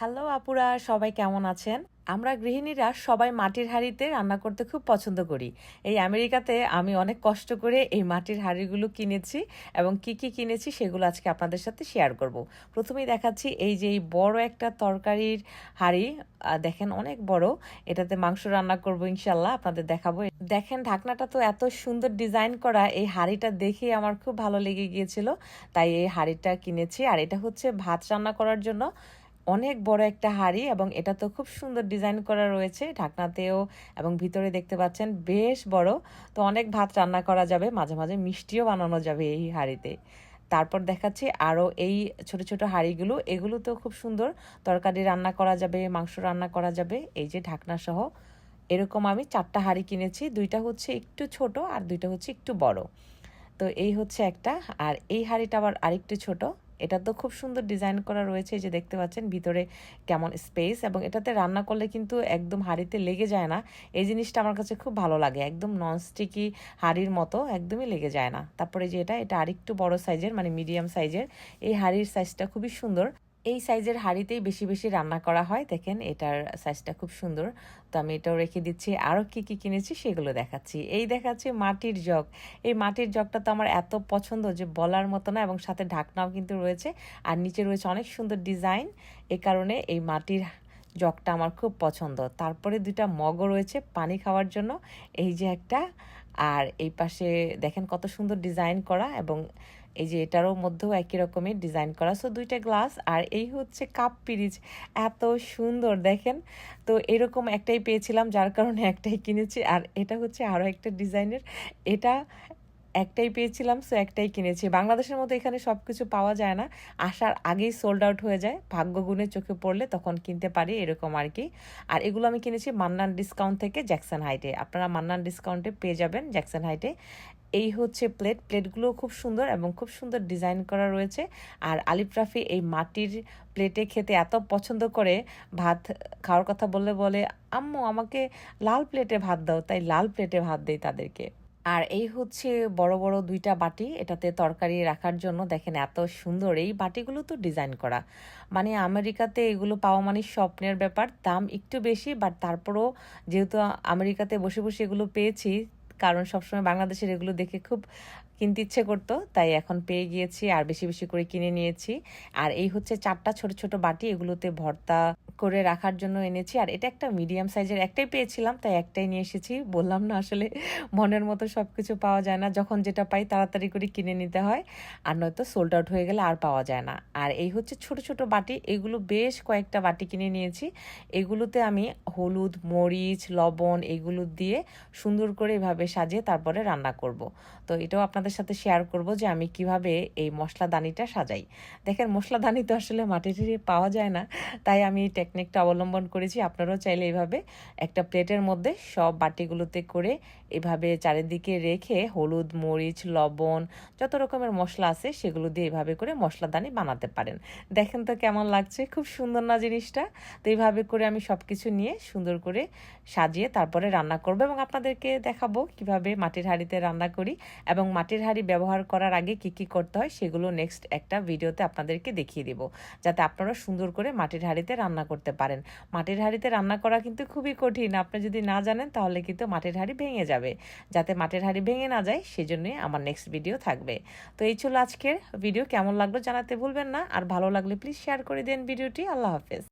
Hello আপুরা, সবাই কেমন আছেন? আমরা গৃহিণীরা সবাই মাটির হাঁড়িতে রান্না করতে খুব পছন্দ করি। এই আমেরিকাতে আমি অনেক কষ্ট করে এই মাটির হাঁড়িগুলো কিনেছি এবং কি কি কিনেছি সেগুলো আজকে আপনাদের সাথে শেয়ার করব। প্রথমেই দেখাচ্ছি এই যে এই বড় একটা তরকারির হাঁড়ি। দেখেন অনেক বড়। এটাতে মাংস রান্না করব ইনশাল্লাহ আপনাদের দেখাবো। দেখেন ঢাকনাটা তো এত সুন্দর ডিজাইন করা, এই হাঁড়িটা দেখে আমার খুব ভালো লেগে গিয়েছিল। তাই এই হাঁড়িটা কিনেছি। আর এটা হচ্ছে ভাত রান্না করার জন্য অনেক বড় একটা হাঁড়ি এবং এটা তো খুব সুন্দর ডিজাইন করা রয়েছে ঢাকনাতেও এবং ভিতরে দেখতে পাচ্ছেন বেশ বড়। তো অনেক ভাত রান্না করা যাবে, মাঝে মাঝে মিষ্টিও বানানো যাবে এই হাঁড়িতে। তারপর দেখাচ্ছি আরও এই ছোট ছোট হাঁড়িগুলো, এগুলো তো খুব সুন্দর। তরকারি রান্না করা যাবে, মাংস রান্না করা যাবে, এই যে ঢাকনা সহ। এরকম আমি চারটা হাঁড়ি কিনেছি, দুইটা হচ্ছে একটু ছোট আর দুইটা হচ্ছে একটু বড়। তো এই হচ্ছে একটা, আর এই হাঁড়িটা আবার আরেকটু ছোট। এটা তো খুব সুন্দর ডিজাইন করা রয়েছে যে দেখতে পাচ্ছেন ভিতরে কেমন স্পেস এবং এটাতে রান্না করলে কিন্তু একদম হাঁড়িতে লেগে যায় না। এই জিনিসটা আমার কাছে খুব ভালো লাগে, একদম ননস্টিকি হাঁড়ির মতো একদমই লেগে যায় না। তারপরে যে এটা এটা আরেকটু বড় সাইজের মানে মিডিয়াম সাইজের এই হাঁড়ির সাইজটা খুবই সুন্দর। এই সাইজের হাঁড়িতেই বেশি বেশি রান্না করা হয়। দেখেন, এটার সাইজটা খুব সুন্দর। তো আমি এটাও রেখে দিচ্ছি। আরও কি কি কিনেছি সেগুলো দেখাচ্ছি। এই দেখাচ্ছি মাটির জগ। এই মাটির জগটা তো আমার এত পছন্দ যে বলার মতো না এবং সাথে ঢাকনাও কিন্তু রয়েছে। আর নিচে রয়েছে অনেক সুন্দর ডিজাইন এ কারণে এই মাটির জগটা আমার খুব পছন্দ। তারপরে দুইটা মগও রয়েছে পানি খাওয়ার জন্য। এই যে একটা আর এই পাশে দেখেন কত সুন্দর ডিজাইন করা এবং এই যে এটারও মধ্যেও একই রকমের ডিজাইন করা। সো দুইটা গ্লাস আর এই হচ্ছে কাপ পিরিচ এত সুন্দর, দেখেন? তো এরকম একটাই পেয়েছিলাম, যার কারণে একটাই কিনেছি। আর এটা হচ্ছে আরও একটা ডিজাইনের এটা একটাই পেয়েছিলাম সো একটাই কিনেছি। বাংলাদেশের মতো এখানে সব কিছু পাওয়া যায় না। আসার আগেই সোল্ড আউট হয়ে যায়। ভাগ্যগুণে চোখে পড়লে তখন কিনতে পারি এরকম আর কি। আর এগুলো আমি কিনেছি মান্নান ডিসকাউন্ট থেকে জ্যাকসন হাইটে আপনারা মান্নান ডিসকাউন্টে পেয়ে যাবেন জ্যাকসন হাইটে এই হচ্ছে প্লেট প্লেটগুলো খুব সুন্দর এবং খুব সুন্দর ডিজাইন করা রয়েছে। আর আলিফ রাফি এই মাটির প্লেটে খেতে এত পছন্দ করে, ভাত খাওয়ার কথা বললে বলে, আম্মু, আমাকে লাল প্লেটে ভাত দাও। তাই লাল প্লেটে ভাত দেই তাদেরকে। আর এই হচ্ছে বড় বড় দুইটা বাটি এটাতে তরকারি রাখার জন্য। দেখেন এত সুন্দর, এই বাটিগুলো তো ডিজাইন করা। মানে আমেরিকাতে এগুলো পাওয়া মানে স্বপ্নের ব্যাপার, দাম একটু বেশি, বাট তারপরও যেহেতু আমেরিকাতে বসে বসে এগুলো পেয়েছি, কারণ সবসময় বাংলাদেশের এগুলো দেখে খুব কিনতে ইচ্ছে করতো, তাই এখন পেয়ে গিয়েছি আর বেশি বেশি করে কিনে নিয়েছি। আর এই হচ্ছে চারটা ছোট ছোট বাটি, এগুলোতে ভর্তা করে রাখার জন্য এনেছি। আর এটা একটা মিডিয়াম সাইজের একটাই পেয়েছিলাম, তাই একটাই নিয়ে এসেছি। বললাম না আসলে মনের মতো সব কিছু পাওয়া যায় না। যখন যেটা পাই তাড়াতাড়ি করে কিনে নিতে হয়। আর নয়তো সোল্ড আউট হয়ে গেলে আর পাওয়া যায় না। আর এই হচ্ছে ছোট ছোট বাটি। এগুলো বেশ কয়েকটা বাটি কিনে নিয়েছি। এগুলোতে আমি হলুদ, মরিচ, লবণ এগুলো দিয়ে সুন্দর করে এভাবে সাজিয়ে তারপরে রান্না করব। তো এটাও আপনাদের সাথে শেয়ার করব যে আমি কীভাবে এই মশলাদানিটা সাজাই। দেখেন মশলাদানি তো আসলে মাটির পাওয়া যায় না। তাই আমি টেকনিকটা অবলম্বন করেছি, আপনারাও চাইলে এইভাবে একটা প্লেটের মধ্যে সব বাটিগুলোতে করে এভাবে চারিদিকে রেখে হলুদ, মরিচ, লবণ, যত রকমের মশলা আছে সেগুলো দিয়ে এভাবে করে মশলাদানি বানাতে পারেন। দেখেন তো কেমন লাগছে, খুব সুন্দর না জিনিসটা? তো এইভাবে করে আমি সব কিছু নিয়ে সুন্দর করে সাজিয়ে তারপরে রান্না করব এবং আপনাদেরকে দেখাবো কীভাবে মাটির হাঁড়িতে রান্না করি এবং মাটির হাঁড়ি ব্যবহার করার আগে কি কি করতে হয় সেগুলো নেক্সট একটা ভিডিওতে আপনাদেরকে দেখিয়ে দিব। যাতে আপনারা সুন্দর করে মাটির হাঁড়িতে রান্না করতে পারেন। মাটির হাঁড়িতে রান্না করা কিন্তু খুবই কঠিন। আপনি যদি না জানেন, তাহলে কিন্তু মাটির হাঁড়ি ভেঙে যাবে। যাতে মাটির হাঁড়ি ভেঙে না যায়, সেজন্যই আমার নেক্সট ভিডিও থাকবে। তো এই ছিল আজকের ভিডিও কেমন লাগল জানাতে ভুলবেন না। আর ভালো লাগলে প্লিজ শেয়ার করে দেন ভিডিওটি আল্লাহ হাফেজ।